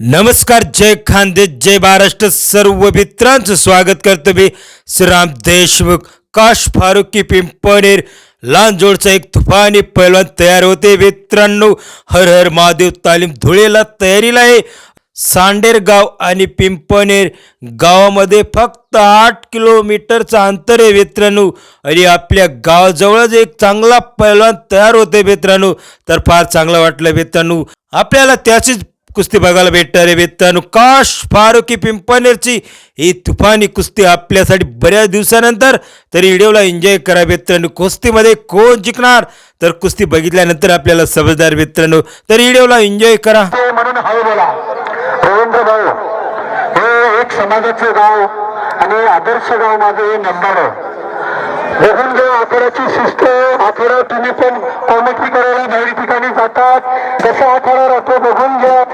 नमस्कार जय खानदेश जय महाराष्ट्र सर्व मित्रांचं स्वागत करतो मी श्रीराम देशमुख काश फारुकी पिंपणेर लांजोडचा एक तुफानी पैलवान तयार होते. मित्रांनो हर हर महादेव तालीम धुळेला तयारीला आहे. सांडेर गाव आणि पिंपणेर गावामध्ये फक्त आठ किलोमीटरचं अंतर आहे मित्रांनो. आणि आपल्या गावाजवळच एक चांगला पैलवान तयार होते मित्रांनो. तर फार चांगलं वाटलं मित्रांनो. आपल्याला त्याचीच कुस्ती बघायला भेटणार आहे मित्रांनो काश फारुकी पिंपणेरची ही तुफानी कुस्ती आपल्यासाठी बऱ्याच दिवसानंतर तर व्हिडिओला एन्जॉय करा मित्रांनो कुस्तीमध्ये कोण जिंकणार? तर कुस्ती बघितल्यानंतर आपल्याला समजदार मित्रांनो तर व्हिडिओला एन्जॉय करा. म्हणून हाय बोला. रवींद्र भाऊ हे एक समाजाचे गाव आणि आदर्श गाव माझे नंबर बघून जो आखाड्याची शिस्त आखाडा तुम्ही पण कॉमेंट्री करायला बाहेर ठिकाणी जातात. कसा आखाडा राहतो बघून घ्या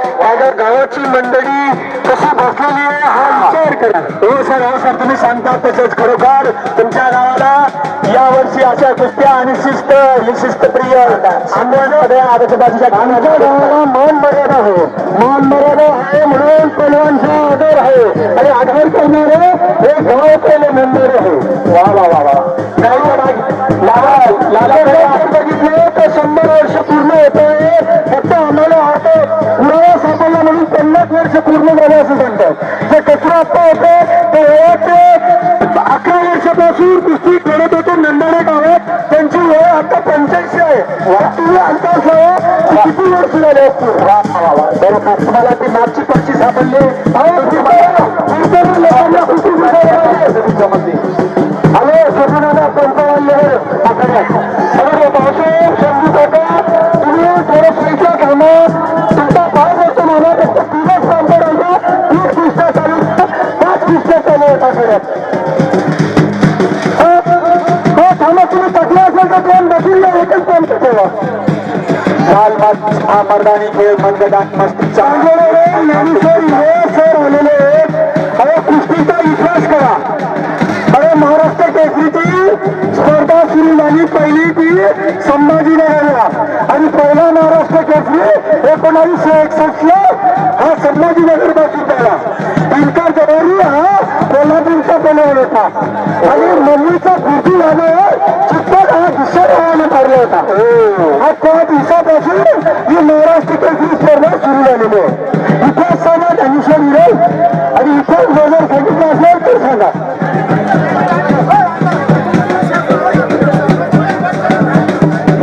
माझ्या गावाची मंडळी कशी बसलेली आहे हा विचार करा. हो सर हो सर तुम्ही सांगता तसंच खरोखर. तुमच्या गावाला यावर्षी अशा कुस्त्या आणि शिस्त ही शिस्तप्रिय आदर्श बाजूच्या गावाला मान मर्यादा आहे. मान मर्यादा आहे म्हणून पैलवानचा आदर आहे. आणि आधार करणारे हे गाव पहिले मेंबर ते वयाचे अकरा वर्षापासून कुस्ती खेळत होते नंदाणे गावात त्यांची वय आता पंच्याऐंशी आहे तुम्ही अंदाज लावा किती वर्ष झाले असतील वा वा तुम्हाला ती मागची पक्षी सापडली. टाकले असेल तर एकच प्रेम ठेवा काल मस्त हा मर्दानी खेळ मंगदान मस्त चांगले ज्ञानेश्वर हे सर आलेले अरे कुस्तीचा विश्वास करा. अरे महाराष्ट्र केसरीची स्पर्धा सुरू झाली. पहिली ती संभाजीनगरला आणि पहिला महाराष्ट्र केसरी एकोणावीसशे एकसष्ट ला हा संभाजीनगरपासून झाला. दिनकर जवारी हा कोल्हापूरचा बनवला होता. आणि मम्मी हा त्या दिवसापासून ही महाराष्ट्र केसरी स्पर्धा सुरू झालेली आहे. इतिहास सांगा ज्ञानेश्वर विरोध आणि इथे जर सांगितलं असेल तर सांगा.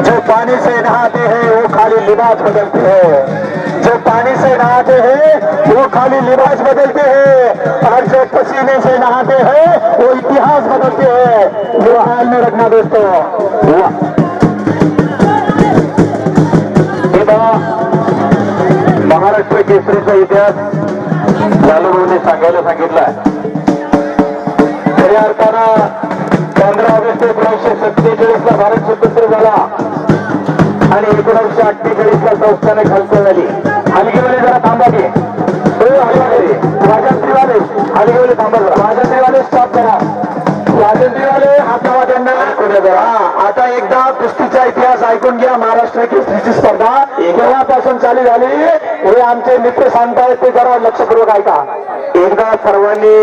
जो पाणी से नहाते है वो खाली लिबास बदलते है. जो पाणी से नहाते है वो खाली लिबास बदलते है. और जो पसीने से नहाते हैं वो इतिहास बदलते हैं. जो हाल में रखना दोस्तों सुद्धा महाराष्ट्र केसरीचा इतिहास लालूभाऊने सांगायला सांगितला आहे. खऱ्या अर्थानं पंधरा ऑगस्ट एकोणीसशे सत्तेचाळीस ला भारत स्वतंत्र झाला आणि एकोणीसशे अठ्ठेचाळीस ला संस्थाने खालसा झाली. हलगीवाले जरा थांबा की. हो, राजा हलगीवाले. राजश्रीवाले हलगीवाले थांबा राजा राजश्रीवाले स्टॉप करा. हा, आता एकदा कुस्तीचा इतिहास ऐकून घ्या. महाराष्ट्र केसरीची स्पर्धा केव्हापासून चालू झाली? हे आमचे मित्र सांगतायत ते जरा लक्षपूर्वक ऐका. एकदा सर्वांनी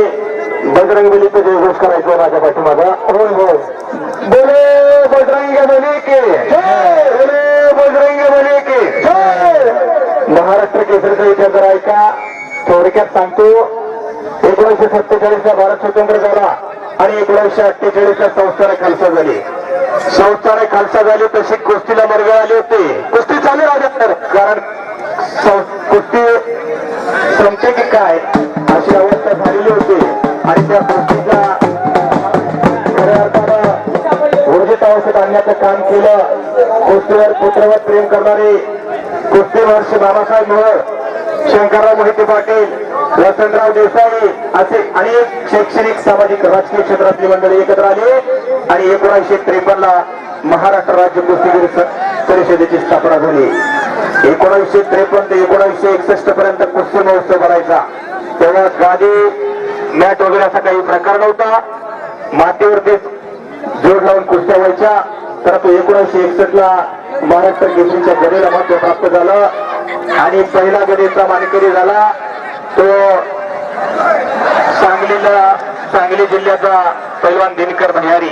बजरंग बलीचं जयघोष करायचं माझ्या पाठीमागं. होय होय. बोले बजरंग बली के बोले बजरंग बली के महाराष्ट्र केसरीचा इतिहास जरा ऐका. थोडक्यात सांगतो. एकोणीसशे सत्तेचाळीस ला भारत स्वतंत्र झाला आणि एकोणीसशे अठ्ठेचाळीस ला संस्थाने खालसा झाली. संस्थाने खालसा झाली तशी कुस्तीला मार्ग आले होते. कुस्ती चालू राहणार कारण कुस्ती संपते की काय अशी अवस्था झालेली होती. आणि त्या कुस्तीचा खऱ्या अर्थानं ऊर्जित अवस्थेत आणण्याचं काम केलं. कुस्तीवर पुत्रवर प्रेम करणारे कुस्ती महर्षी बाबासाहेब मोहर शंकरराव मोहिते पाटील वसंतराव देसाई असे अनेक शैक्षणिक सामाजिक राजकीय क्षेत्रातली मंडळी एकत्र आली आणि एकोणीसशे त्रेपन्न ला महाराष्ट्र राज्य कुस्तीगीर परिषदेची स्थापना झाली. एकोणीसशे त्रेपन्न ते एकोणीसशे एकसष्ट पर्यंत कुस्ती महोत्सव भरायचा. तेव्हा गादी मॅट वगैरे असा काही प्रकार नव्हता. मातीवरती जोड लावून कुस्त्या व्हायच्या. परंतु एकोणीसशे एकसष्ट ला महाराष्ट्र केसरीच्या गडेला महत्त्व प्राप्त झालं. आणि पहिला गडेचा मानकरी झाला. तो सांगलीला सांगली जिल्ह्याचा पैलवान दिनकर भंडारी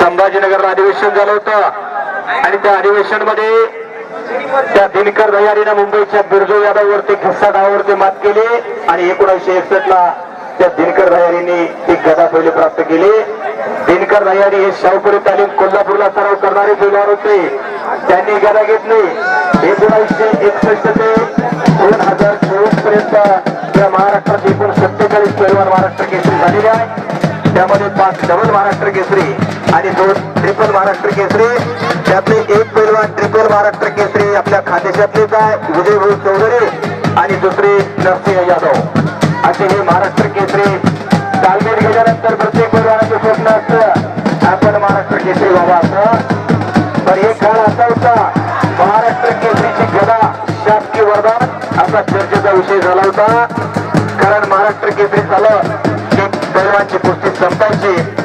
संभाजीनगरला अधिवेशन झालं होतं. आणि त्या अधिवेशनमध्ये त्या दिनकर भैयारीनं मुंबईच्या बिरजू यादववरती खिस्सा डावावरती मात केली. आणि एकोणीसशे एकसष्ट ला त्या दिनकर भैयारीने ती गदा पहिले प्राप्त केली. दिनकर भैयारी हे शाहपुरी तालीम कोल्हापूरला सराव करणारे पैलवान होते. त्यांनी गदा घेतली. एकोणीसशे एकसष्ट ते दोन हजार चोवीसपर्यंत या महाराष्ट्रात एकूण सत्तेचाळीस पैलवान महाराष्ट्र केसरी झालेले आहे त्यामध्ये पाच डबल महाराष्ट्र केसरी आणि दोन ट्रिपल महाराष्ट्र केसरी. त्यातले एक पैलवान ट्रिपल महाराष्ट्र केसरी आपल्या खानदेशातलेच आहे. विजय भाऊ चौधरी आणि दुसरे नरसिंह यादव. असे हे महाराष्ट्र केसरी तालमेल गेल्यानंतर प्रत्येक परिवाराचं स्वप्न असतं. आपण महाराष्ट्र केसरी बाबा असं. पण एक काळ असा होता महाराष्ट्र केसरीची गदा शासकीय वरदान असा चर्चेचा विषय झाला होता. कारण महाराष्ट्र केसरी झालं की पैलवानची कुस्ती संपायची.